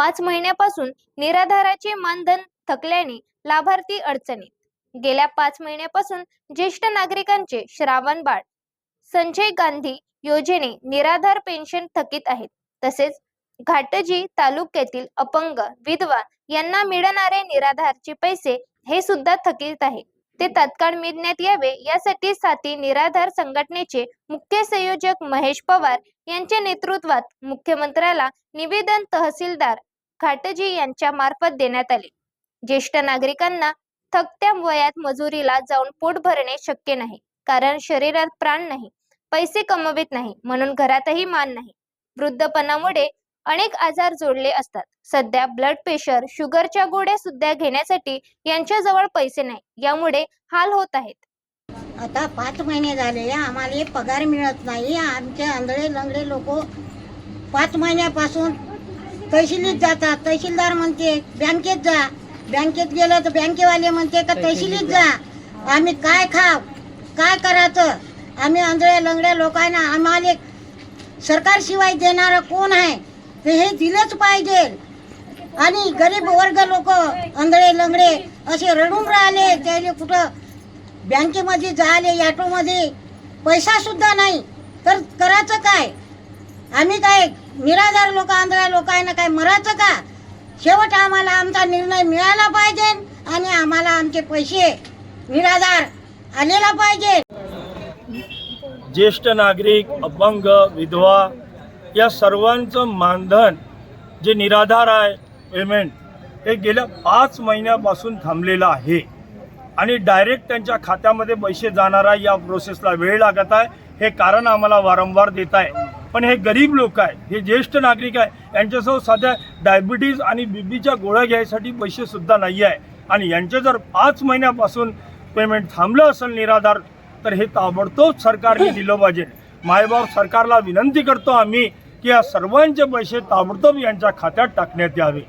पाच महिन्यापासून निराधाराचे मानधन थकल्याने लाभार्थी अडचणीत. गेल्या पाच महिन्यापासून ज्येष्ठ नागरिकांचे श्रावण बाळ. संजय गांधी योजने निराधार पेन्शन थकीत आहेत. तसेच घाटजी तालुक्यातील अपंग विधवा यांना मिळणारे निराधारचे पैसे हे सुद्धा थकीत आहे ते तात्काळ मिळण्यात यावे यासाठी साथी निराधार संघटनेचे मुख्य संयोजक महेश पवार यांच्या नेतृत्वात मुख्यमंत्र्याला निवेदन तहसीलदार खाटजी यांच्या मार्फत देण्यात आले. ज्येष्ठ नागरिकांना थकत्या वयात मजुरीला जाऊन पोट भरणे शक्य नाही कारण शरीरात प्राण नाही पैसे कमवित नाही म्हणून घरातही मान नाही. वृद्धपणामुळे अनेक आजार जोडले असतात. सध्या ब्लड प्रेशर शुगरच्या गोळ्या सुद्धा घेण्यासाठी यांच्याजवळ पैसे नाही यामुळे हाल होत आहेत. आता पाच महिने झाले आम्हाला पगार मिळत नाही. आमचे आंधळे लंगडे लोक पाच महिन्यापासून तहसीलीत जातात तहसीलदार म्हणते बँकेत जा. बँकेत गेलं तर बँकेवाले म्हणते का तहसीलीत जा. आम्ही काय खाव काय करायचं? आम्ही आंधळे लंगड्या लोकांना आम्हाला सरकारशिवाय देणारं कोण आहे? ते हे दिलंच पाहिजे. आणि गरीब वर्ग लोक आंधळे लंगडे असे रडून राहिले त्याले कुठं बँकेमध्ये जायले ऑटोमध्ये पैसा सुद्धा नाही. तर करायचं काय? आम्ही काय निराधार लोक आंधळ्या ना काय मरायचं का? शेवट आम्हाला आमचा निर्णय मिळाला पाहिजे आणि आम्हाला आमचे पैसे निराधार आलेला पाहिजे. ज्येष्ठ नागरिक अपंग विधवा या सर्वांचं मानधन जे निराधार आहे पेमेंट हे गेल्या पाच महिन्यापासून थांबलेलं आहे. आणि डायरेक्ट त्यांच्या खात्यामध्ये पैसे जाणारा या प्रोसेसला वेळ लागत आहे. हे कारण आम्हाला वारंवार देत आहे. पण हे गरीब लोक आहे हे ज्येष्ठ नागरिक आहे यांच्यासह साध्या डायबिटीज आणि बी पीच्या गोळ्या घ्यायसाठी पैसेसुद्धा नाही आहे आणि यांचे जर पाच महिन्यापासून पेमेंट थांबलं असेल निराधार तर हे ताबडतोब सरकारने दिलं पाहिजे. मायबाप सरकारला विनंती करतो आम्ही की या सर्वांचे पैसे ताबडतोब यांच्या खात्यात टाकण्यात यावे.